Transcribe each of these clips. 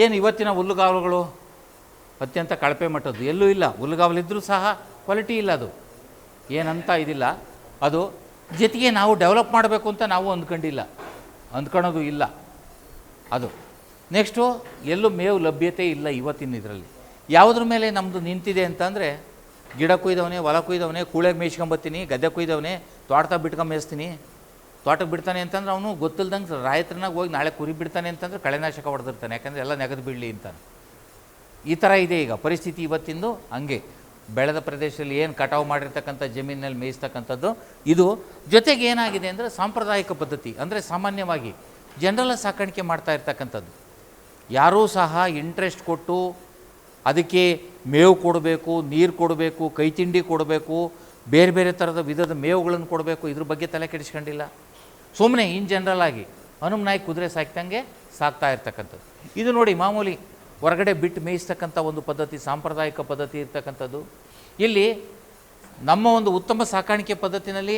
ಏನು ಇವತ್ತಿನ ಹುಲ್ಲುಗಾವಲುಗಳು? ಅತ್ಯಂತ ಕಳಪೆ ಮಟ್ಟದ್ದು. ಎಲ್ಲೂ ಇಲ್ಲ. ಹುಲ್ಲುಗಾವಲಿದ್ದರೂ ಸಹ ಕ್ವಾಲಿಟಿ ಇಲ್ಲ ಅದು. ಏನಂತ ಇದಿಲ್ಲ. ಅದು ಜೊತೆಗೆ ನಾವು ಡೆವಲಪ್ ಮಾಡಬೇಕು ಅಂತ ನಾವು ಅಂದ್ಕೊಂಡಿಲ್ಲ. ಅಂದ್ಕೊಳೋದು ಇಲ್ಲ. ಅದು. ನೆಕ್ಸ್ಟು ಎಲ್ಲೂ ಮೇವು ಲಭ್ಯತೆ ಇಲ್ಲ ಇವತ್ತಿನ ಇದರಲ್ಲಿ. ಯಾವುದ್ರ ಮೇಲೆ ನಮ್ಮದು ನಿಂತಿದೆ ಅಂತಂದರೆ ಗಿಡ ಕುಯ್ದವನೇ ಹೊಲ ಕುಯ್ದವನೇ ಕೂಳೆಗೆ ಮೇಯ್ಸ್ಕೊಂಬತ್ತೀನಿ ಗದ್ದೆ ಕುಯ್ದವನೇ ತೋಟದಾಗ ಬಿಟ್ಕೊಂಬೇಸ್ತೀನಿ ತೋಟಕ್ಕೆ ಬಿಡ್ತಾನೆ ಅಂತಂದ್ರೆ ಅವನು ಗೊತ್ತಿಲ್ದಂಗೆ ರಾಯತ್ರನಾಗ ಹೋಗಿ ನಾಳೆ ಕುರಿ ಬಿಡ್ತಾನೆ ಅಂತಂದ್ರೆ ಕಳೆನಾಶಕ ಹೊಡೆದಿರ್ತಾನೆ. ಯಾಕಂದರೆ ಎಲ್ಲ ನೆಗೆದು ಬೀಳಲಿ ಅಂತಾನೆ. ಈ ಥರ ಇದೆ ಈಗ. ಪರಿಸ್ಥಿತಿ ಇವತ್ತಿಂದು ಹಂಗೆ. ಬೆಳೆದ ಪ್ರದೇಶದಲ್ಲಿ ಏನು ಕಟಾವು ಮಾಡಿರ್ತಕ್ಕಂಥ ಜಮೀನಿನಲ್ಲಿ ಮೇಯಿಸ್ತಕ್ಕಂಥದ್ದು, ಇದು ಜೊತೆಗೆ ಏನಾಗಿದೆ ಅಂದರೆ ಸಾಂಪ್ರದಾಯಿಕ ಪದ್ಧತಿ. ಅಂದರೆ ಸಾಮಾನ್ಯವಾಗಿ ಜನರಲ್ಲ ಸಾಕಾಣಿಕೆ ಮಾಡ್ತಾ ಇರ್ತಕ್ಕಂಥದ್ದು. ಯಾರೂ ಸಹ ಇಂಟ್ರೆಸ್ಟ್ ಕೊಟ್ಟು ಅದಕ್ಕೆ ಮೇವು ಕೊಡಬೇಕು, ನೀರು ಕೊಡಬೇಕು ಕೈ ತಿಂಡಿ ಕೊಡಬೇಕು, ಬೇರೆ ಬೇರೆ ಥರದ ವಿಧದ ಮೇವುಗಳನ್ನು ಕೊಡಬೇಕು, ಇದ್ರ ಬಗ್ಗೆ ತಲೆ ಕೆಡಿಸ್ಕೊಂಡಿಲ್ಲ. ಸುಮ್ಮನೆ ಇನ್ ಜನರಲ್ ಆಗಿ ಹನುಮ ನಾಯಿ ಕುದುರೆ ಸಾಕ್ತಂಗೆ ಸಾಕ್ತಾ ಇರ್ತಕ್ಕಂಥದ್ದು. ಇದು ನೋಡಿ ಮಾಮೂಲಿ ಹೊರಗಡೆ ಬಿಟ್ಟು ಮೇಯಿಸ್ತಕ್ಕಂಥ ಒಂದು ಪದ್ಧತಿ, ಸಾಂಪ್ರದಾಯಿಕ ಪದ್ಧತಿ ಇರ್ತಕ್ಕಂಥದ್ದು. ಇಲ್ಲಿ ನಮ್ಮ ಒಂದು ಉತ್ತಮ ಸಾಕಾಣಿಕೆ ಪದ್ಧತಿನಲ್ಲಿ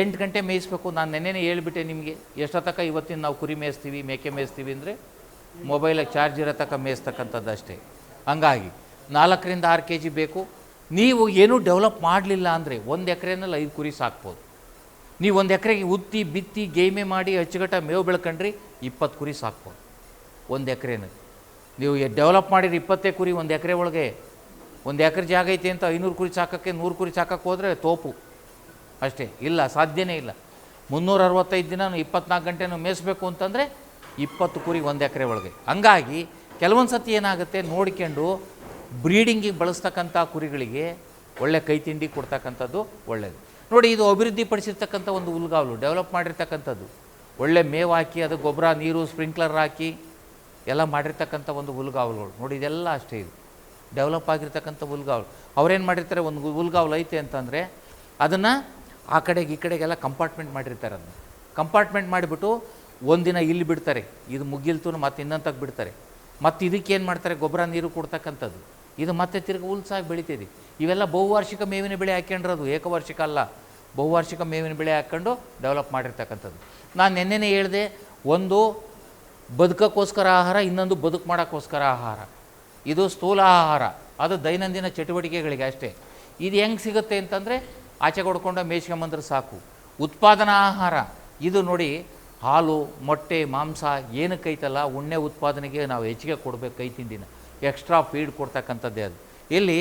ಎಂಟು ಗಂಟೆ ಮೇಯಿಸ್ಬೇಕು. ನಾನು ನೆನ್ನೆನೇ ಹೇಳ್ಬಿಟ್ಟೆ ನಿಮಗೆ, ಎಷ್ಟೊತ್ತಕ ಇವತ್ತಿನ ನಾವು ಕುರಿ ಮೇಯಿಸ್ತೀವಿ, ಮೇಕೆ ಮೇಯಿಸ್ತೀವಿ ಅಂದರೆ ಮೊಬೈಲಾಗಿ ಚಾರ್ಜ್ ಇರೋ ತನಕ ಮೇಯಿಸ್ತಕ್ಕಂಥದ್ದು ಅಷ್ಟೇ. ಹಂಗಾಗಿ ನಾಲ್ಕರಿಂದ ಆರು ಕೆ ಜಿ ಬೇಕು. ನೀವು ಏನೂ ಡೆವಲಪ್ ಮಾಡಲಿಲ್ಲ ಅಂದರೆ ಒಂದು ಎಕರೆನಲ್ಲಿ ಐದು ಕುರಿ ಸಾಕ್ಬೋದು. ನೀವು ಒಂದು ಎಕರೆಗೆ ಉತ್ತಿ ಬಿತ್ತಿ, ಗೇಮೆ ಮಾಡಿ ಅಚ್ಚುಗಟ್ಟ ಮೇವು ಬೆಳ್ಕಂಡ್ರಿ ಇಪ್ಪತ್ತು ಕುರಿ ಸಾಕ್ಬೋದು ಒಂದು ಎಕರೆನ. ನೀವು ಡೆವಲಪ್ ಮಾಡಿರಿ ಇಪ್ಪತ್ತೇ ಕುರಿ ಒಂದು ಎಕರೆ ಒಳಗೆ. ಒಂದು ಎಕರೆ ಜಾಗ ಐತೆ ಅಂತ ಐನೂರು ಕುರಿ ಸಾಕೋಕ್ಕೆ ನೂರು ಕುರಿ ಸಾಕಕ್ಕೆ ಹೋದರೆ ತೋಪು. ಅಷ್ಟೇ, ಇಲ್ಲ, ಸಾಧ್ಯನೇ ಇಲ್ಲ. ಮುನ್ನೂರ ಅರವತ್ತೈದು ದಿನ ಇಪ್ಪತ್ನಾಲ್ಕು ಗಂಟೆನೂ ಮೇಯಿಸ್ಬೇಕು ಅಂತಂದರೆ ಇಪ್ಪತ್ತು ಕುರಿ ಒಂದು ಎಕರೆ ಒಳಗೆ. ಹಂಗಾಗಿ ಕೆಲವೊಂದು ಸತಿ ಏನಾಗುತ್ತೆ ನೋಡಿಕೊಂಡು ಬ್ರೀಡಿಂಗಿಗೆ ಬಳಸ್ತಕ್ಕಂಥ ಕುರಿಗಳಿಗೆ ಒಳ್ಳೆ ಕೈ ತಿಂಡಿ ಕೊಡ್ತಕ್ಕಂಥದ್ದು ಒಳ್ಳೆಯದು ನೋಡಿ, ಇದು ಅಭಿವೃದ್ಧಿ ಪಡಿಸಿರ್ತಕ್ಕಂಥ ಒಂದು ಹುಲ್ಗಾವಲು ಡೆವಲಪ್ ಮಾಡಿರ್ತಕ್ಕಂಥದ್ದು. ಒಳ್ಳೆ ಮೇವು ಹಾಕಿ ಅದು ಗೊಬ್ಬರ, ನೀರು ಸ್ಪ್ರಿಂಕ್ಲರ್ ಹಾಕಿ ಎಲ್ಲ ಮಾಡಿರ್ತಕ್ಕಂಥ ಒಂದು ಹುಲ್ಗಾವಲುಗಳು ನೋಡಿ, ಇದೆಲ್ಲ ಅಷ್ಟೇ ಇದು. ಡೆವಲಪ್ ಆಗಿರ್ತಕ್ಕಂಥ ಹುಲ್ಗಾವಲು ಅವ್ರೇನು ಮಾಡಿರ್ತಾರೆ, ಒಂದು ಹುಲ್ಗಾವಲು ಐತೆ ಅಂತಂದರೆ, ಅದನ್ನು ಆ ಕಡೆಗೆ ಈ ಕಡೆಗೆಲ್ಲ ಕಂಪಾರ್ಟ್ಮೆಂಟ್ ಮಾಡಿರ್ತಾರೆ ಅದನ್ನು. ಕಂಪಾರ್ಟ್ಮೆಂಟ್ ಮಾಡಿಬಿಟ್ಟು ಒಂದಿನ ಇಲ್ಲಿ ಬಿಡ್ತಾರೆ. ಇದು ಮುಗಿಲ್ತು ಮತ್ತು ಇನ್ನೊಂದಕ್ಕೆ ಬಿಡ್ತಾರೆ. ಮತ್ತು ಇದಕ್ಕೆ ಏನು ಮಾಡ್ತಾರೆ, ಗೊಬ್ಬರ, ನೀರು ಕೊಡ್ತಕ್ಕಂಥದ್ದು. ಇದು ಮತ್ತೆ ತಿರುಗಿ ಉಲ್ಸಾಗಿ ಬೆಳಿತಿದೆ ಇವೆಲ್ಲ ಬಹುವಾರ್ಷಿಕ ಮೇವಿನ ಬೆಳೆ ಹಾಕ್ಕೊಂಡಿರೋದು ಏಕವಾರ್ಷಿಕ ಅಲ್ಲ. ಬಹುವಾರ್ಷಿಕ ಮೇವಿನ ಬೆಳೆ ಹಾಕ್ಕೊಂಡು ಡೆವಲಪ್ ಮಾಡಿರ್ತಕ್ಕಂಥದ್ದು. ನಾನು ನೆನ್ನೆನೇ ಹೇಳಿದೆ, ಒಂದು ಬದುಕಕ್ಕೋಸ್ಕರ ಆಹಾರ, ಇನ್ನೊಂದು ಬದುಕು ಮಾಡೋಕ್ಕೋಸ್ಕರ ಆಹಾರ. ಇದು ಸ್ಥೂಲ ಆಹಾರ. ಅದು ದೈನಂದಿನ ಚಟುವಟಿಕೆಗಳಿಗೆ ಅಷ್ಟೇ. ಇದು ಹೆಂಗೆ ಸಿಗುತ್ತೆ ಅಂತಂದರೆ, ಆಚೆ ಕೊಡ್ಕೊಂಡು ಮೇಯ್ಸ್ಕೊಂಬಂದ್ರೆ ಸಾಕು. ಉತ್ಪಾದನಾ ಆಹಾರ. ಇದು ನೋಡಿ, ಹಾಲು, ಮೊಟ್ಟೆ, ಮಾಂಸ, ಏನಕ್ಕೆ ಐತಲ್ಲ, ಉಣ್ಣೆ ಉತ್ಪಾದನೆಗೆ ನಾವು ಹೆಚ್ಚಿಗೆ ಕೊಡಬೇಕು ಕೈ ತಿಂಡಿನ. ಎಕ್ಸ್ಟ್ರಾ ಫೀಡ್ ಕೊಡ್ತಕ್ಕಂಥದ್ದೇ ಅದು. ಇಲ್ಲಿ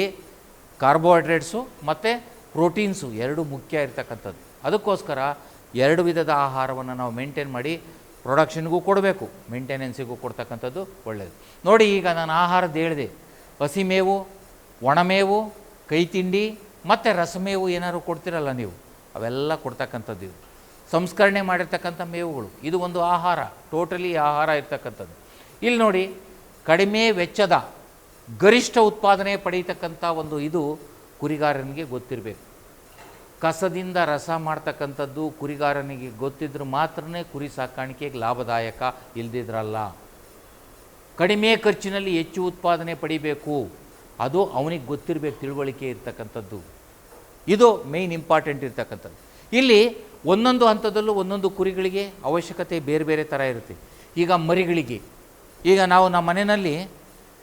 ಕಾರ್ಬೋಹೈಡ್ರೇಟ್ಸು ಮತ್ತು ಪ್ರೋಟೀನ್ಸು ಎರಡು ಮುಖ್ಯ ಇರತಕ್ಕಂಥದ್ದು. ಅದಕ್ಕೋಸ್ಕರ ಎರಡು ವಿಧದ ಆಹಾರವನ್ನು ನಾವು ಮೇಂಟೈನ್ ಮಾಡಿ ಪ್ರೊಡಕ್ಷನ್ಗೂ ಕೊಡಬೇಕು, ಮೇಂಟೆನೆನ್ಸಿಗೂ ಕೊಡ್ತಕ್ಕಂಥದ್ದು ಒಳ್ಳೆಯದು ನೋಡಿ, ಈಗ ನಾನು ಆಹಾರದ ಹೇಳಿದೆ. ಹಸಿಮೇವು, ಒಣಮೇವು ಕೈ ತಿಂಡಿ ಮತ್ತು ರಸಮೇವು ಏನಾದ್ರು ಕೊಡ್ತಿರಲ್ಲ ನೀವು? ಅವೆಲ್ಲ ಕೊಡ್ತಕ್ಕಂಥದ್ದು ಇದು ಸಂಸ್ಕರಣೆ ಮಾಡಿರ್ತಕ್ಕಂಥ ಮೇವುಗಳು. ಇದು ಒಂದು ಆಹಾರ, ಟೋಟಲಿ ಆಹಾರ ಇರ್ತಕ್ಕಂಥದ್ದು. ಇಲ್ಲಿ ನೋಡಿ ಕಡಿಮೆ ವೆಚ್ಚದ ಗರಿಷ್ಠ ಉತ್ಪಾದನೆ ಪಡೀತಕ್ಕಂಥ ಒಂದು ಇದು ಕುರಿಗಾರನಿಗೆ ಗೊತ್ತಿರಬೇಕು. ಕಸದಿಂದ ರಸ ಮಾಡ್ತಕ್ಕಂಥದ್ದು ಕುರಿಗಾರನಿಗೆ ಗೊತ್ತಿದ್ರೆ ಮಾತ್ರನೇ ಕುರಿ ಸಾಕಾಣಿಕೆಗೆ ಲಾಭದಾಯಕ ಇಲ್ದಿದ್ರಲ್ಲ. ಕಡಿಮೆ ಖರ್ಚಿನಲ್ಲಿ ಹೆಚ್ಚು ಉತ್ಪಾದನೆ ಪಡಿಬೇಕು. ಅದು ಅವನಿಗೆ ಗೊತ್ತಿರಬೇಕು ತಿಳುವಳಿಕೆ ಇರ್ತಕ್ಕಂಥದ್ದು. ಇದು ಮೇಯ್ನ್ ಇಂಪಾರ್ಟೆಂಟ್ ಇರ್ತಕ್ಕಂಥದ್ದು. ಇಲ್ಲಿ ಒಂದೊಂದು ಹಂತದಲ್ಲೂ ಒಂದೊಂದು ಕುರಿಗಳಿಗೆ ಅವಶ್ಯಕತೆ ಬೇರೆ ಬೇರೆ ಥರ ಇರುತ್ತೆ. ಈಗ ಮರಿಗಳಿಗೆ. ಈಗ ನಾವು ನಮ್ಮ ಮನೆಯಲ್ಲಿ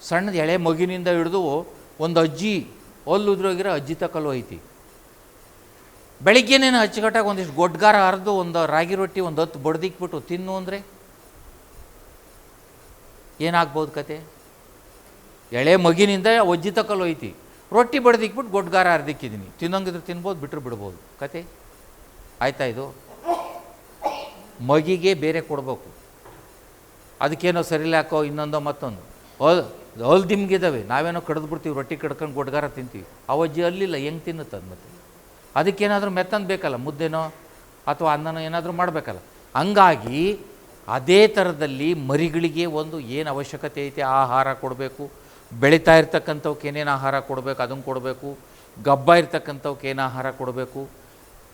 ಸಣ್ಣದು ಎಳೆ ಮಗಿನಿಂದ ಹಿಡಿದು ಒಂದು ಅಜ್ಜಿ ಒಲ್ಲುದ್ರೋಗಿರೋ ಅಜ್ಜಿ ತಕಲು ಐತಿ. ಬೆಳಿಗ್ಗೆನೇನು ಅಚ್ಚುಕಟ್ಟಾಗಿ ಒಂದಿಷ್ಟು ಗೊಡ್ಗಾರ ಹರಿದು ಒಂದು ರಾಗಿ ರೊಟ್ಟಿ, ಒಂದು ಹತ್ತು ಬಡ್ದಿಕ್ಬಿಟ್ಟು ತಿನ್ನು ಅಂದರೆ ಏನಾಗ್ಬೋದು ಕತೆ? ಎಳೆ ಮಗಿನಿಂದ ಒಜ್ಜಿ ತಕಲು ಐತಿ. ರೊಟ್ಟಿ ಬಡ್ದಿಕ್ಬಿಟ್ಟು ಗೊಡ್ಗಾರ ಹರಿದಿಕ್ಕಿದ್ದೀನಿ ತಿನ್ನೋಂಗಿದ್ರೆ ತಿನ್ಬೋದು ಬಿಟ್ಟರು ಬಿಡ್ಬೋದು. ಕತೆ? ಆಯ್ತಾ ಇದು? ಮಗಿಗೆ ಬೇರೆ ಕೊಡಬೇಕು. ಅದಕ್ಕೇನೋ ಸರಿಲ್ಲ ಹಾಕೋ, ಇನ್ನೊಂದೋ ಮತ್ತೊಂದು. ಹೊಲ್ ಹೊಲ್ ದಿಮ್ಗಿದ್ದಾವೆ ನಾವೇನೋ ಕಡ್ದು ಬಿಡ್ತೀವಿ, ರೊಟ್ಟಿ ಕಡ್ಕೊಂಡು ಗೊಡ್ಗಾರ ತಿಂತೀವಿ. ಅವಜ್ಜಿ ಅಲ್ಲಿಲ್ಲ, ಹೆಂಗೆ ತಿನ್ನುತ್ತದು ಮತ್ತೆ? ಅದಕ್ಕೇನಾದರೂ ಮೆತ್ತಂದು ಬೇಕಲ್ಲ, ಮುದ್ದೆನೋ ಅಥವಾ ಅನ್ನನೋ ಏನಾದರೂ ಮಾಡಬೇಕಲ್ಲ. ಹಂಗಾಗಿ ಅದೇ ಥರದಲ್ಲಿ ಮರಿಗಳಿಗೆ ಒಂದು ಏನು ಅವಶ್ಯಕತೆ ಐತೆ, ಆಹಾರ ಕೊಡಬೇಕು. ಬೆಳೀತಾ ಇರ್ತಕ್ಕಂಥವ್ಕೆ ಏನೇನು ಆಹಾರ ಕೊಡಬೇಕು ಅದನ್ನು ಕೊಡಬೇಕು. ಗಬ್ಬ ಇರ್ತಕ್ಕಂಥವ್ಕೆ ಏನು ಆಹಾರ ಕೊಡಬೇಕು.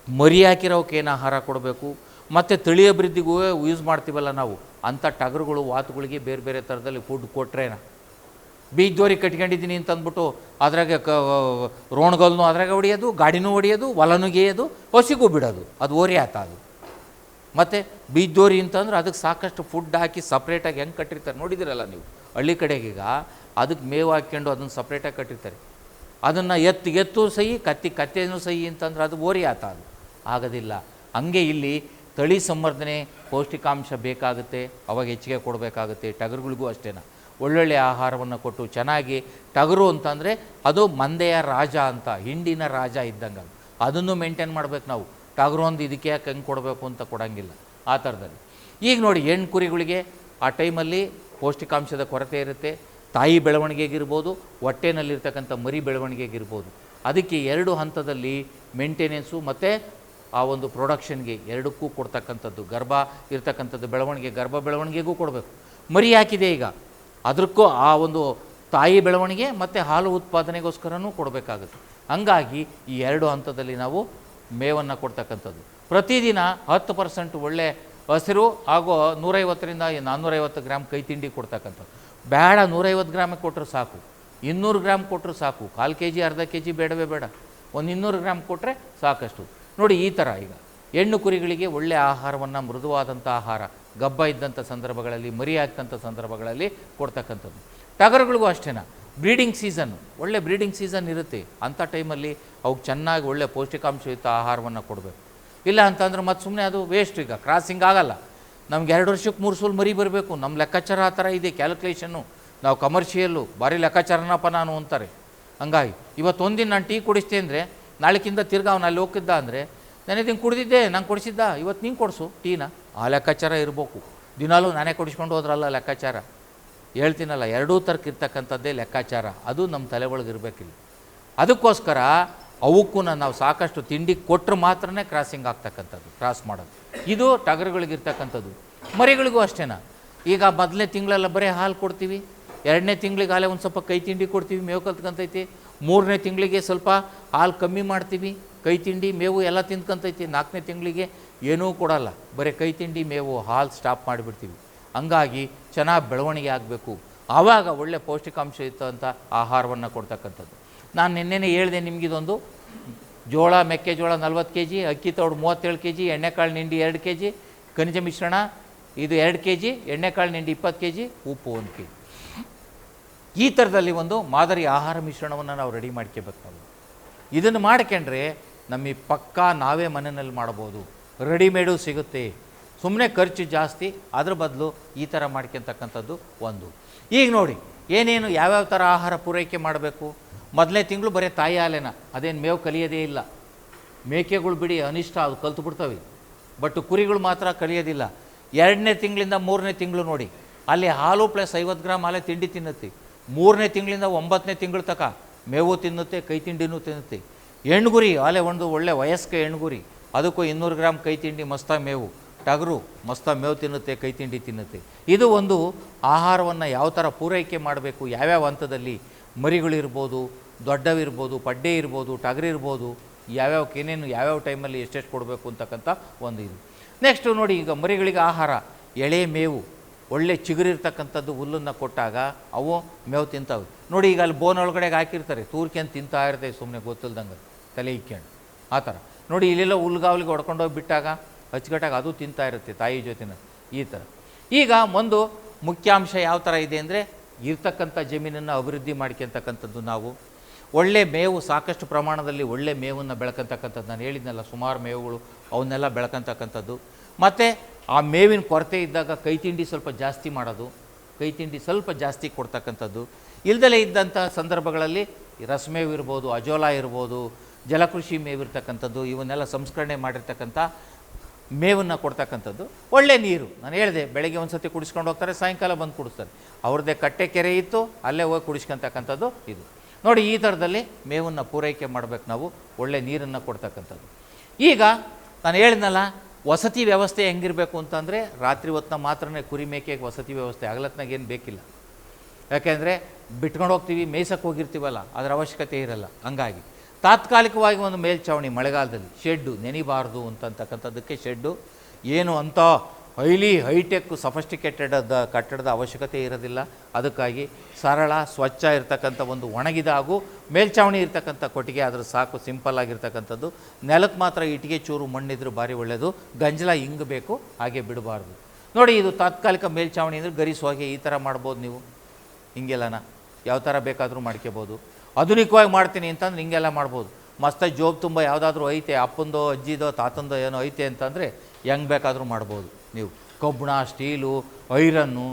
ಮರಿ ಹಾಕಿರೋಕೆ ಏನು ಆಹಾರ ಕೊಡಬೇಕು. ಮತ್ತು ತಳಿ ಅಭಿವೃದ್ಧಿಗೂ ಯೂಸ್ ಮಾಡ್ತೀವಲ್ಲ ನಾವು. ಅಂಥ ಟಗರುಗಳು, ವಾತುಗಳಿಗೆ ಬೇರೆ ಬೇರೆ ಥರದಲ್ಲಿ ಫುಡ್ ಕೊಟ್ರೇನ? ಬೀಜದೋರಿ ಕಟ್ಕೊಂಡಿದ್ದೀನಿ ಅಂತಂದ್ಬಿಟ್ಟು ಅದ್ರಾಗೆ ಕ ರೋಣ್ಗಲ್ನು ಅದ್ರಾಗೆ ಹೊಡಿಯೋದು, ಗಾಡಿನೂ ಹೊಡಿಯೋದು, ಹೊಲನೂ ಗೇಯೋದು, ಹಸಿಗೂ ಬಿಡೋದು. ಅದು ಓರಿ ಆತ ಅದು. ಮತ್ತು ಬೀಜದೋರಿ ಅಂತಂದ್ರೆ ಅದಕ್ಕೆ ಸಾಕಷ್ಟು ಫುಡ್ ಹಾಕಿ ಸಪ್ರೇಟಾಗಿ ಹೆಂಗೆ ಕಟ್ಟಿರ್ತಾರೆ ನೋಡಿದಿರಲ್ಲ ನೀವು? ಹಳ್ಳಿ ಕಡೆಗೀಗ ಅದಕ್ಕೆ ಮೇವು ಹಾಕ್ಕೊಂಡು ಅದನ್ನು ಸಪ್ರೇಟಾಗಿ ಕಟ್ಟಿರ್ತಾರೆ. ಅದನ್ನು ಎತ್ತು ಎತ್ತು ಸಹಿ, ಕತ್ತಿ, ಕತ್ತೆನೂ ಸಹಿ ಅಂತಂದ್ರೆ ಅದು ಓರಿ ಆತ ಅದು. ಆಗೋದಿಲ್ಲ. ಹಂಗೆ ಇಲ್ಲಿ ತಳಿ ಸಂವರ್ಧನೆ ಪೌಷ್ಟಿಕಾಂಶ ಬೇಕಾಗುತ್ತೆ, ಅವಾಗ ಹೆಚ್ಚಿಗೆ ಕೊಡಬೇಕಾಗುತ್ತೆ, ಟಗರುಗಳಿಗೂ ಅಷ್ಟೇನ. ಒಳ್ಳೊಳ್ಳೆ ಆಹಾರವನ್ನು ಕೊಟ್ಟು ಚೆನ್ನಾಗಿ ಟಗರು ಅಂತಂದರೆ ಅದು ಮಂದೆಯ ರಾಜ ಅಂತ, ಹಿಂಡಿನ ರಾಜ ಇದ್ದಂಗೆ ಅದು. ಅದನ್ನು ಮೇಂಟೈನ್ ಮಾಡಬೇಕು ನಾವು. ಟಗರು ಒಂದು ಇದಕ್ಕೆ ಯಾಕೆ ಹೆಂಗೆ ಕೊಡಬೇಕು ಅಂತ ಕೊಡೋಂಗಿಲ್ಲ ಆ ಥರದಲ್ಲಿ. ಈಗ ನೋಡಿ, ಹೆಣ್ಣು ಕುರಿಗಳಿಗೆ ಆ ಟೈಮಲ್ಲಿ ಪೌಷ್ಟಿಕಾಂಶದ ಕೊರತೆ ಇರುತ್ತೆ. ತಾಯಿ ಬೆಳವಣಿಗೆಗಿರ್ಬೋದು, ಹೊಟ್ಟೆನಲ್ಲಿರ್ತಕ್ಕಂಥ ಮರಿ ಬೆಳವಣಿಗೆಗಿರ್ಬೋದು. ಅದಕ್ಕೆ ಎರಡು ಹಂತದಲ್ಲಿ ಮೇಂಟೆನೆನ್ಸು ಮತ್ತು ಆ ಒಂದು ಪ್ರೊಡಕ್ಷನ್ಗೆ ಎರಡಕ್ಕೂ ಕೊಡ್ತಕ್ಕಂಥದ್ದು ಗರ್ಭ, ಇರ್ತಕ್ಕಂಥದ್ದು ಬೆಳವಣಿಗೆ, ಗರ್ಭ ಬೆಳವಣಿಗೆಗೂ ಕೊಡಬೇಕು. ಮರಿ ಹಾಕಿದೆ ಈಗ. ಅದಕ್ಕೂ ಆ ಒಂದು ತಾಯಿ ಬೆಳವಣಿಗೆ ಮತ್ತು ಹಾಲು ಉತ್ಪಾದನೆಗೋಸ್ಕರನೂ ಕೊಡಬೇಕಾಗುತ್ತೆ. ಹಂಗಾಗಿ ಈ ಎರಡು ಹಂತದಲ್ಲಿ ನಾವು ಮೇವನ್ನು ಕೊಡ್ತಕ್ಕಂಥದ್ದು. ಪ್ರತಿದಿನ ಹತ್ತು ಪರ್ಸೆಂಟ್ ಒಳ್ಳೆ ಹಸಿರು ಹಾಗೂ ನೂರೈವತ್ತರಿಂದ ನಾನ್ನೂರೈವತ್ತು ಗ್ರಾಮ್ ಕೈ ತಿಂಡಿ ಕೊಡ್ತಕ್ಕಂಥದ್ದು. ಬೇಡ ನೂರೈವತ್ತು ಗ್ರಾಮ್ ಕೊಟ್ಟರು ಸಾಕು. ಇನ್ನೂರು ಗ್ರಾಮ್ ಕೊಟ್ಟರು ಸಾಕು. ಕಾಲು ಕೆ ಜಿ ಅರ್ಧ ಕೆ ಜಿ ಬೇಡವೇ ಬೇಡ. ಒಂದು ಇನ್ನೂರು ಗ್ರಾಮ್ ಕೊಟ್ಟರೆ ಸಾಕಷ್ಟು. ನೋಡಿ ಈ ಥರ ಈಗ. ಹೆಣ್ಣು ಕುರಿಗಳಿಗೆ ಒಳ್ಳೆಯ ಆಹಾರವನ್ನು ಮೃದುವಾದಂಥ ಆಹಾರ, ಗಬ್ಬ ಇದ್ದಂಥ ಸಂದರ್ಭಗಳಲ್ಲಿ, ಮರಿ ಹಾಕ್ತಂಥ ಸಂದರ್ಭಗಳಲ್ಲಿ ಕೊಡ್ತಕ್ಕಂಥದ್ದು. ಟಗರುಗಳಿಗೂ ಅಷ್ಟೇನಾ. ಬ್ರೀಡಿಂಗ್ ಸೀಸನ್ನು ಒಳ್ಳೆ ಬ್ರೀಡಿಂಗ್ ಸೀಸನ್ ಇರುತ್ತೆ. ಅಂಥ ಟೈಮಲ್ಲಿ ಅವಕ್ಕೆ ಚೆನ್ನಾಗಿ ಒಳ್ಳೆ ಪೌಷ್ಟಿಕಾಂಶಯುಕ್ತ ಆಹಾರವನ್ನು ಕೊಡಬೇಕು. ಇಲ್ಲ ಅಂತಂದ್ರೆ ಮತ್ತೆ ಸುಮ್ಮನೆ ಅದು ವೇಸ್ಟ್ ಈಗ ಕ್ರಾಸಿಂಗ್ ಆಗಲ್ಲ. ನಮ್ಗೆ ಎರಡು ವರ್ಷಕ್ಕೆ ಮೂರು ಸೂಲ್ ಮರಿ ಬರಬೇಕು. ನಮ್ಮ ಲೆಕ್ಕಾಚಾರ ಆ ಥರ ಇದೆ ಕ್ಯಾಲ್ಕುಲೇಷನ್ನು ನಾವು ಕಮರ್ಷಿಯಲ್ಲು ಭಾರಿ ಲೆಕ್ಕಾಚಾರನಪ್ಪ ನಾನು ಅಂತಾರೆ. ಹಂಗಾಗಿ ಇವತ್ತು ಒಂದಿನ ನಾನು ಟೀ ಕುಡಿಸ್ತೆ ಅಂದರೆ ನಾಳೆಕಿಂದ ತಿರ್ಗಾ ಅವನು ಅಲ್ಲಿ ಹೋಗಿದ್ದ ಅಂದರೆ ನಾನು ಇದನ್ನು ಕುಡಿದಿದ್ದೆ, ನಂಗೆ ಕೊಡಿಸಿದ್ದ ಇವತ್ತು ನೀನು ಕೊಡಿಸು, ಟೀನ. ಆ ಲೆಕ್ಕಾಚಾರ ಇರಬೇಕು. ದಿನಾಲೂ ನಾನೇ ಕೊಡಿಸ್ಕೊಂಡು ಹೋದ್ರಲ್ಲ ಲೆಕ್ಕಾಚಾರ. ಹೇಳ್ತೀನಲ್ಲ, ಎರಡೂ ಥರಕ್ಕೆ ಇರ್ತಕ್ಕಂಥದ್ದೇ ಲೆಕ್ಕಾಚಾರ. ಅದು ನಮ್ಮ ತಲೆ ಒಳಗೆ ಇರಬೇಕಿಲ್ಲ. ಅದಕ್ಕೋಸ್ಕರ ಅವಕ್ಕೂ ನಾವು ಸಾಕಷ್ಟು ತಿಂಡಿ ಕೊಟ್ಟರೆ ಮಾತ್ರನೇ ಕ್ರಾಸಿಂಗ್ ಆಗ್ತಕ್ಕಂಥದ್ದು, ಕ್ರಾಸ್ ಮಾಡೋದು. ಇದು ಟಗರುಗಳಿಗಿರ್ತಕ್ಕಂಥದ್ದು. ಮರಿಗಳಿಗೂ ಅಷ್ಟೇನಾ. ಈಗ ಮೊದಲನೇ ತಿಂಗಳೆಲ್ಲ ಬರೀ ಹಾಲು ಕೊಡ್ತೀವಿ, ಎರಡನೇ ತಿಂಗಳಿಗೆ ಹಾಲೆ ಒಂದು ಸ್ವಲ್ಪ ಕೈ ತಿಂಡಿ ಕೊಡ್ತೀವಿ, ಮೇವು ಕಲ್ತ್ಕೊಂತೈತಿ, ಮೂರನೇ ತಿಂಗಳಿಗೆ ಸ್ವಲ್ಪ ಹಾಲು ಕಮ್ಮಿ ಮಾಡ್ತೀವಿ, ಕೈ ತಿಂಡಿ, ಮೇವು ಎಲ್ಲ ತಿಂದ್ಕೊಂತೈತಿ. ನಾಲ್ಕನೇ ತಿಂಗಳಿಗೆ ಏನೂ ಕೊಡಲ್ಲ. ಬರೀ ಕೈ ತಿಂಡಿ, ಮೇವು, ಹಾಲು ಸ್ಟಾಪ್ ಮಾಡಿಬಿಡ್ತೀವಿ. ಹಂಗಾಗಿ ಚೆನ್ನಾಗಿ ಬೆಳವಣಿಗೆ ಆಗಬೇಕು. ಆವಾಗ ಒಳ್ಳೆ ಪೌಷ್ಟಿಕಾಂಶ ಇತ್ತಂಥ ಆಹಾರವನ್ನು ಕೊಡ್ತಕ್ಕಂಥದ್ದು. ನಾನು ನಿನ್ನೆನೇ ಹೇಳಿದೆ ನಿಮಗಿದೊಂದು ಜೋಳ, ಮೆಕ್ಕೆಜೋಳ ನಲ್ವತ್ತು ಕೆ ಜಿ ಅಕ್ಕಿ ತೌಡು ಮೂವತ್ತೇಳು ಕೆ ಜಿ ಎಣ್ಣೆಕಾಳು ನಿಂಡಿ ಎರಡು ಕೆ ಜಿ ಖನಿಜ ಮಿಶ್ರಣ ಇದು ಎರಡು ಕೆ ಜಿ ಎಣ್ಣೆಕಾಳು ನಿಂಡಿ ಇಪ್ಪತ್ತು ಕೆ ಜಿ ಉಪ್ಪು ಒಂದು ಕೆ ಜಿ ಈ ಥರದಲ್ಲಿ ಒಂದು ಮಾದರಿ ಆಹಾರ ಮಿಶ್ರಣವನ್ನು ನಾವು ರೆಡಿ ಮಾಡ್ಕೋಬೇಕು ನಾವು. ಇದನ್ನು ಮಾಡ್ಕೊಂಡ್ರೆ ನಮಗೆ ಪಕ್ಕಾ ನಾವೇ ಮನೆಯಲ್ಲಿ ಮಾಡ್ಬೋದು. ರೆಡಿಮೇಡು ಸಿಗುತ್ತೆ. ಸುಮ್ಮನೆ ಖರ್ಚು ಜಾಸ್ತಿ, ಅದ್ರ ಬದಲು ಈ ಥರ ಮಾಡ್ಕೊತಕ್ಕಂಥದ್ದು ಒಂದು. ಈಗ ನೋಡಿ, ಏನೇನು, ಯಾವ್ಯಾವ ಥರ ಆಹಾರ ಪೂರೈಕೆ ಮಾಡಬೇಕು? ಮೊದಲನೇ ತಿಂಗಳು ಬರೀ ತಾಯಿ ಹಾಲೇನ, ಅದೇನು ಮೇವು ಕಲಿಯೋದೇ ಇಲ್ಲ. ಮೇಕೆಗಳು ಬಿಡಿ, ಅನಿಷ್ಟ, ಅದು ಕಲ್ತು ಬಿಡ್ತವೆ. ಬಟ್ ಕುರಿಗಳು ಮಾತ್ರ ಕಲಿಯೋದಿಲ್ಲ. ಎರಡನೇ ತಿಂಗಳಿಂದ ಮೂರನೇ ತಿಂಗಳು ನೋಡಿ, ಅಲ್ಲಿ ಹಾಲು ಪ್ಲಸ್ ಐವತ್ತು ಗ್ರಾಮ್ ಹಾಲೆ ತಿಂಡಿ ತಿನ್ನುತ್ತೆ. ಮೂರನೇ ತಿಂಗಳಿಂದ ಒಂಬತ್ತನೇ ತಿಂಗಳು ತಕ. ಮೇವು ತಿನ್ನುತ್ತೆ, ಕೈ ತಿಂಡಿನೂ ತಿನ್ನುತ್ತೆ. ಹೆಣ್ಗುರಿ, ಆಲೆ ಒಂದು ಒಳ್ಳೆ ವಯಸ್ಕ ಹೆಣ್ಗುರಿ. ಅದಕ್ಕೂ ಇನ್ನೂರು ಗ್ರಾಮ್ ಕೈ ತಿಂಡಿ ಮಸ್ತ ಮೇವು. ಟಗರು, ಮಸ್ತ ಮೇವು ತಿನ್ನುತ್ತೆ, ಕೈ ತಿಂಡಿ ತಿನ್ನುತ್ತೆ. ಇದು ಒಂದು ಆಹಾರವನ್ನು ಯಾವ ಥರ ಪೂರೈಕೆ ಮಾಡಬೇಕು, ಯಾವ್ಯಾವ ಹಂತದಲ್ಲಿ ಮರಿಗಳಿರ್ಬೋದು, ದೊಡ್ಡವಿರ್ಬೋದು, ಪಡ್ಡೆ ಇರ್ಬೋದು ಟಗರಿರ್ಬೋದು ಯಾವ್ಯಾವಕ್ಕೆ ಏನೇನು ಯಾವ್ಯಾವ ಟೈಮಲ್ಲಿ ಎಷ್ಟೆಷ್ಟು ಕೊಡಬೇಕು ಅಂತಕ್ಕಂಥ ಒಂದು ಇದು. ನೆಕ್ಸ್ಟು ನೋಡಿ ಈಗ ಮರಿಗಳಿಗೆ ಆಹಾರ, ಎಳೆ ಮೇವು. ಒಳ್ಳೆ ಚಿಗುರಿರ್ತಕ್ಕಂಥದ್ದು ಹುಲ್ಲನ್ನು ಕೊಟ್ಟಾಗ ಅವು ಮೇವು ತಿಂತಾವೆ. ನೋಡಿ ಈಗ ಅಲ್ಲಿ ಬೋನ್ ಒಳಗಡೆಗೆ ಹಾಕಿರ್ತಾರೆ. ತೂರ್ಕೆಂದು ತಿಂತಾ ಇರ್ತವೆ ಸುಮ್ಮನೆ ಗೊತ್ತಿಲ್ದಂಗೆ. ತಲೆ ಇಕ್ಕೊಂಡು. ಆ ಥರ. ನೋಡಿ ಇಲ್ಲೆಲ್ಲ ಹುಲ್ಗಾವಲಿಗೆ ಹೊಡ್ಕೊಂಡೋಗಿ ಬಿಟ್ಟಾಗ ಅಚ್ಚುಕಟ್ಟಾಗಿ ಅದು ತಿಂತಾ ಇರುತ್ತೆ ತಾಯಿ ಜೊತೆನ. ಈ ಥರ. ಈಗ ಒಂದು ಮುಖ್ಯಾಂಶ ಯಾವ ಥರ ಇದೆ ಅಂದರೆ ಇರ್ತಕ್ಕಂಥ ಜಮೀನನ್ನು ಅಭಿವೃದ್ಧಿ ಮಾಡ್ಕೊತಕ್ಕಂಥದ್ದು ನಾವು. ಒಳ್ಳೆ ಮೇವು ಸಾಕಷ್ಟು ಪ್ರಮಾಣದಲ್ಲಿ ಒಳ್ಳೆ ಮೇವನ್ನು ಬೆಳ್ಕೊತಕ್ಕಂಥದ್ದು. ನಾನು ಹೇಳಿದ್ನಲ್ಲ ಸುಮಾರು ಮೇವುಗಳು ಅವನ್ನೆಲ್ಲ ಬೆಳ್ಕೊತಕ್ಕಂಥದ್ದು. ಮತ್ತು ಆ ಮೇವಿನ ಕೊರತೆ ಇದ್ದಾಗ ಕೈ ತಿಂಡಿ ಸ್ವಲ್ಪ ಜಾಸ್ತಿ ಮಾಡೋದು, ಕೈ ತಿಂಡಿ ಸ್ವಲ್ಪ ಜಾಸ್ತಿ ಕೊಡ್ತಕ್ಕಂಥದ್ದು. ಇಲ್ದಲೇ ಇದ್ದಂಥ ಸಂದರ್ಭಗಳಲ್ಲಿ ರಸಮೇವು ಇರ್ಬೋದು, ಅಜೋಲಾ ಇರ್ಬೋದು, ಜಲಕೃಷಿ ಮೇವಿರ್ತಕ್ಕಂಥದ್ದು ಇವನ್ನೆಲ್ಲ ಸಂಸ್ಕರಣೆ ಮಾಡಿರ್ತಕ್ಕಂಥ ಮೇವನ್ನು ಕೊಡ್ತಕ್ಕಂಥದ್ದು. ಒಳ್ಳೆ ನೀರು. ನಾನು ಹೇಳಿದೆ, ಬೆಳಗ್ಗೆ ಒಂದು ಸತಿ ಕುಡಿಸ್ಕೊಂಡು ಹೋಗ್ತಾರೆ, ಸಾಯಂಕಾಲ ಬಂದು ಕುಡಿಸ್ತಾರೆ. ಅವ್ರದ್ದೇ ಕಟ್ಟೆ ಕೆರೆ ಇತ್ತು, ಅಲ್ಲೇ ಹೋಗಿ ಕುಡಿಸ್ಕೊಂತಕ್ಕಂಥದ್ದು ಇದು. ನೋಡಿ, ಈ ಥರದಲ್ಲಿ ಮೇವನ್ನು ಪೂರೈಕೆ ಮಾಡಬೇಕು ನಾವು, ಒಳ್ಳೆ ನೀರನ್ನು ಕೊಡ್ತಕ್ಕಂಥದ್ದು. ಈಗ ನಾನು ಹೇಳಿದ್ನಲ್ಲ ವಸತಿ ವ್ಯವಸ್ಥೆ ಹೆಂಗಿರಬೇಕು ಅಂತಂದರೆ ರಾತ್ರಿ ಹೊತ್ತಿನ ಮಾತ್ರನೇ ಕುರಿ ಮೇಕೆಗೆ ವಸತಿ ವ್ಯವಸ್ಥೆ ಹಗಲತ್ನಾಗ ಏನು ಬೇಕಿಲ್ಲ. ಯಾಕೆಂದರೆ ಬಿಟ್ಕೊಂಡು ಹೋಗ್ತೀವಿ ಮೇಯ್ಸಕ್ಕೆ ಹೋಗಿರ್ತೀವಲ್ಲ, ಅದರ ಅವಶ್ಯಕತೆ ಇರಲ್ಲ, ಹಂಗಾಗಿ. ತಾತ್ಕಾಲಿಕವಾಗಿ ಒಂದು ಮೇಲ್ಛಾವಣಿ ಮಳೆಗಾಲದಲ್ಲಿ, ಶೆಡ್ಡು ನೆನಿಬಾರ್ದು ಅಂತಕ್ಕಂಥದ್ದಕ್ಕೆ ಶೆಡ್ಡು, ಏನು ಅಂತ ಹೈಲಿ ಹೈಟೆಕ್ ಸಫಸ್ಟಿಕೇಟೆಡ್ ಕಟ್ಟಡದ ಅವಶ್ಯಕತೆ ಇರೋದಿಲ್ಲ. ಅದಕ್ಕಾಗಿ ಸರಳ, ಸ್ವಚ್ಛ ಇರತಕ್ಕಂಥ ಒಂದು ಒಣಗಿದ ಹಾಗೂ ಮೇಲ್ಛಾವಣಿ ಇರತಕ್ಕಂಥ ಕೊಟ್ಟಿಗೆ ಅದ್ರ ಸಾಕು, ಸಿಂಪಲ್ ಆಗಿರ್ತಕ್ಕಂಥದ್ದು. ನೆಲಕ್ಕೆ ಮಾತ್ರ ಇಟ್ಟಿಗೆ ಚೂರು ಮಣ್ಣಿದ್ರೆ ಭಾರಿ ಒಳ್ಳೆಯದು ಗಂಜಲ ಹಿಂಗಬೇಕು ಹಾಗೆ ಬಿಡಬಾರ್ದು. ನೋಡಿ, ಇದು ತಾತ್ಕಾಲಿಕ ಮೇಲ್ಛಾವಣಿ ಅಂದರೆ ಗರಿಸುವಾಗೆ ಈ ಥರ ಮಾಡ್ಬೋದು ನೀವು. ಹಿಂಗೆಲ್ಲನ. ಯಾವ ಥರ ಬೇಕಾದರೂ ಮಾಡ್ಕೋಬೋದು. ಆಧುನಿಕವಾಗಿ ಮಾಡ್ತೀನಿ ಅಂತಂದ್ರೆ ಹಿಂಗೆಲ್ಲ ಮಾಡ್ಬೋದು. ಮಸ್ತ ಜೋಬ್ ತುಂಬ ಯಾವುದಾದ್ರೂ ಐತೆ, ಅಪ್ಪಂದೋ, ಅಜ್ಜಿದೋ, ತಾತಂದೋ ಏನೋ ಐತೆ ಅಂತಂದರೆ ಹೆಂಗೆ ಬೇಕಾದರೂ ಮಾಡ್ಬೋದು. ನೀವು ಕಬ್ಬಣ, ಸ್ಟೀಲು, ಐರನ್ನು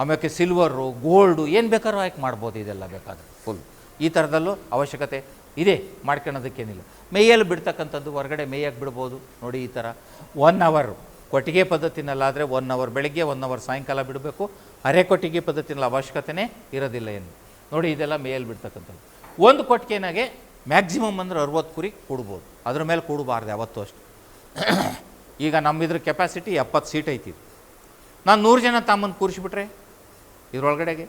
ಆಮೇಲೆ ಸಿಲ್ವರು, ಗೋಲ್ಡು ಏನು ಬೇಕಾದ್ರೂ ಆಯ್ಕೆ ಮಾಡ್ಬೋದು ಇದೆಲ್ಲ ಬೇಕಾದ್ರೆ. ಫುಲ್ ಈ ಥರದಲ್ಲೂ ಅವಶ್ಯಕತೆ ಇದೆ ಮಾಡ್ಕೊಳೋದಕ್ಕೇನಿಲ್ಲ ಮೇಯಲ್ಲಿ ಬಿಡ್ತಕ್ಕಂಥದ್ದು ಹೊರಗಡೆ ಮೇಯಕ್ಕೆ ಬಿಡ್ಬೋದು, ನೋಡಿ ಈ ಥರ. ಒನ್ ಅವರು ಕೊಟ್ಟಿಗೆ ಪದ್ಧತಿನಲ್ಲಾದರೆ ಒನ್ ಅವರ್ ಬೆಳಗ್ಗೆ ಒನ್ ಅವರ್ ಸಾಯಂಕಾಲ ಬಿಡಬೇಕು. ಅರೆ ಕೊಟ್ಟಿಗೆ ಪದ್ಧತಿನಲ್ಲಿ ಅವಶ್ಯಕತೆನೇ ಇರೋದಿಲ್ಲ ಏನು. ನೋಡಿ ಇದೆಲ್ಲ ಮೇಯಲ್ಲಿ ಬಿಡ್ತಕ್ಕಂಥದ್ದು. ಒಂದು ಕೊಟ್ಟಿಗೆನಾಗೆ ಮ್ಯಾಕ್ಸಿಮಮ್ ಅಂದ್ರೆ ಅರುವತ್ತು ಕುರಿ ಕೂಡ್ಬೋದು. ಅದ್ರ ಮೇಲೆ ಕೂಡಬಾರ್ದು ಯಾವತ್ತೂ ಅಷ್ಟು. ಈಗ ನಮ್ಮಿದ್ರ ಕೆಪಾಸಿಟಿ ಎಪ್ಪತ್ತು ಸೀಟ್ ಐತಿ ನಾನು ನೂರು ಜನ ತಮ್ಮನ್ನು ಕೂರಿಸ್ಬಿಟ್ರೆ ಇದ್ರೊಳಗಡೆಗೆ.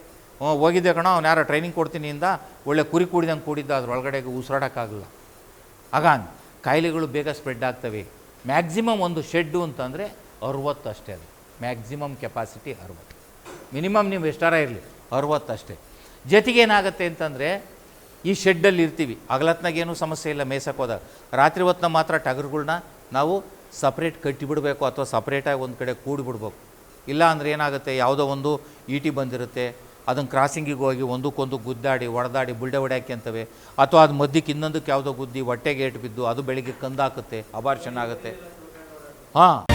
ಹೋಗಿದ್ದೆ ಕಣ, ಅವ್ನು ಯಾರೋ ಟ್ರೈನಿಂಗ್ ಕೊಡ್ತೀನಿ ಇಂದ ಒಳ್ಳೆ ಕುರಿ ಕೂಡಿದಂಗೆ ಕೂಡಿದ್ದ, ಅದ್ರೊಳಗಡೆಗೆ ಉಸಿರಾಡೋಕ್ಕಾಗಲ್ಲ. ಆಗ ಕಾಯಿಲೆಗಳು ಬೇಗ ಸ್ಪ್ರೆಡ್ ಆಗ್ತವೆ. ಮ್ಯಾಕ್ಸಿಮಮ್ ಒಂದು ಶೆಡ್ಡು ಅಂತಂದರೆ ಅರುವತ್ತು ಅಷ್ಟೇ ಅದು. ಮ್ಯಾಕ್ಸಿಮಮ್ ಕೆಪಾಸಿಟಿ ಅರುವತ್ತು. ಮಿನಿಮಮ್ ನೀವು ಎಷ್ಟಾರ ಇರಲಿ, ಅರುವತ್ತು ಅಷ್ಟೇ. ಜೊತೆಗೆ ಏನಾಗುತ್ತೆ ಅಂತಂದರೆ ಈ ಶೆಡ್ಡಲ್ಲಿ ಇರ್ತೀವಿ. ಹಗಲತ್ನಾಗ ಏನೂ ಸಮಸ್ಯೆ ಇಲ್ಲ ಮೇಯ್ಸಕ್ಕೆ ಹೋದಾಗ. ರಾತ್ರಿ ಹೊತ್ತಿನ ಮಾತ್ರ ಟಗರುಗಳ್ನ ನಾವು ಸಪ್ರೇಟ್ ಕಟ್ಟಿಬಿಡಬೇಕು ಅಥವಾ ಸಪ್ರೇಟಾಗಿ ಒಂದು ಕಡೆ ಕೂಡಿಬಿಡ್ಬೇಕು ಇಲ್ಲ ಅಂದರೆ ಏನಾಗುತ್ತೆ, ಯಾವುದೋ ಒಂದು ಈಟಿ ಬಂದಿರುತ್ತೆ ಅದನ್ನು ಕ್ರಾಸಿಂಗಿಗೆ ಹೋಗಿ ಒಂದಕ್ಕೊಂದು ಗುದ್ದಾಡಿ, ಒಡೆದಾಡಿ, ಬುಲ್ಡೆ ಅಂತವೆ. ಅಥವಾ ಅದು ಮಧ್ಯಕ್ಕೆ ಇನ್ನೊಂದಕ್ಕೆ ಯಾವುದೋ ಗುದ್ದಿ, ಹೊಟ್ಟೆಗೆ ಏಟು ಬಿದ್ದು ಅದು ಬೆಳಿಗ್ಗೆ ಕಂದಾಕುತ್ತೆ ಅಬಾರ್ಷನ್ ಆಗುತ್ತೆ. ಹಾಂ.